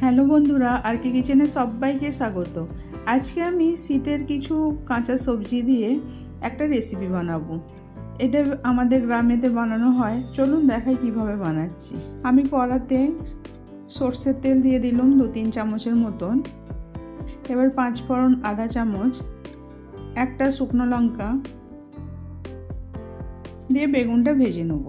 Hello বন্ধুরা আর কি কিচেনে সবাইকে স্বাগত। আজকে আমি শীতের কিছু কাঁচা সবজি দিয়ে একটা রেসিপি বানাবো। এটা আমাদের গ্রামেতে বানানো হয়। চলুন দেখাই কীভাবে বানাচ্ছি। আমি কড়াতে সর্ষের তেল দিয়ে দিলাম দু তিন চামচের মতন। এবার পাঁচ ফোড়ন আধা চামচ, একটা শুকনো লঙ্কা দিয়ে বেগুনটা ভেজে নেব।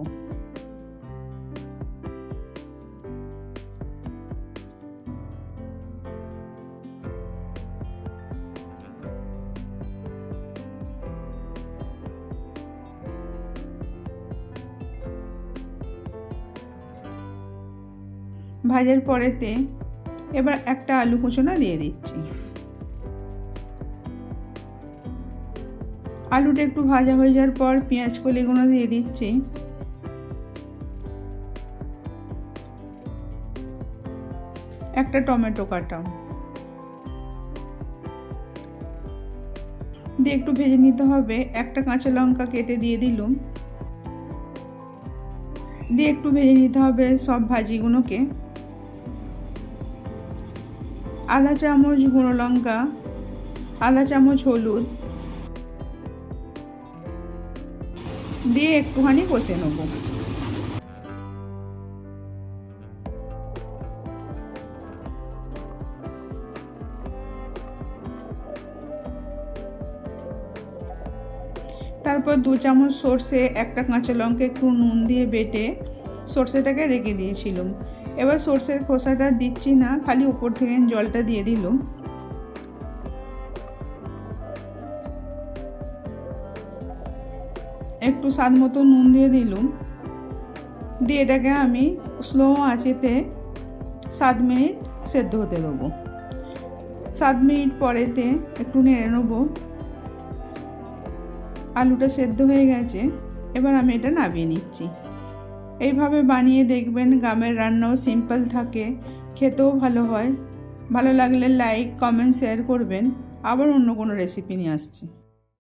ভাজার পরেতে এবার একটা আলু কুচোনা দিয়ে দিচ্ছি। আলুটা একটু ভাজা হয়ে যাওয়ার পর পেঁয়াজ কলিগুলো দিয়ে দিচ্ছি। একটা টমেটো কাটা। দিয়ে একটু ভেজে নিতে হবে। একটা কাঁচা লঙ্কা কেটে দিয়ে দিলুম। দিয়ে একটু ভেজে নিতে হবে সব ভাজিগুলোকে আধা চামচ গুঁড়ো লঙ্কা আধা চামচ হলুদ দিয়ে একটুখানি কষে নেব। তারপর দু চামচ সর্ষে, একটা কাঁচা লঙ্কা, একটু নুন দিয়ে বেটে সর্ষেটাকে রেখে দিয়েছিলাম। এবার সর্ষের খোসাটা দিচ্ছি না, খালি উপর থেকে জলটা দিয়ে দিলাম। একটু স্বাদ মতো নুন দিয়ে দিলুম। দিয়ে এটাকে আমি স্লো আঁচেতে সাত মিনিট সেদ্ধ হতে দেবো। সাত মিনিট পরেতে একটু নেড়ে নেব। আলুটা সেদ্ধ হয়ে গেছে, এবার আমি এটা নামিয়ে নিচ্ছি। এইভাবে বানিয়ে দেখবেন, গ্রামের রান্নাও সিম্পল থাকে, খেতেও ভালো হয়। ভালো লাগলে লাইক কমেন্ট শেয়ার করবেন। আবার অন্য কোনো রেসিপি নিয়ে আসছি।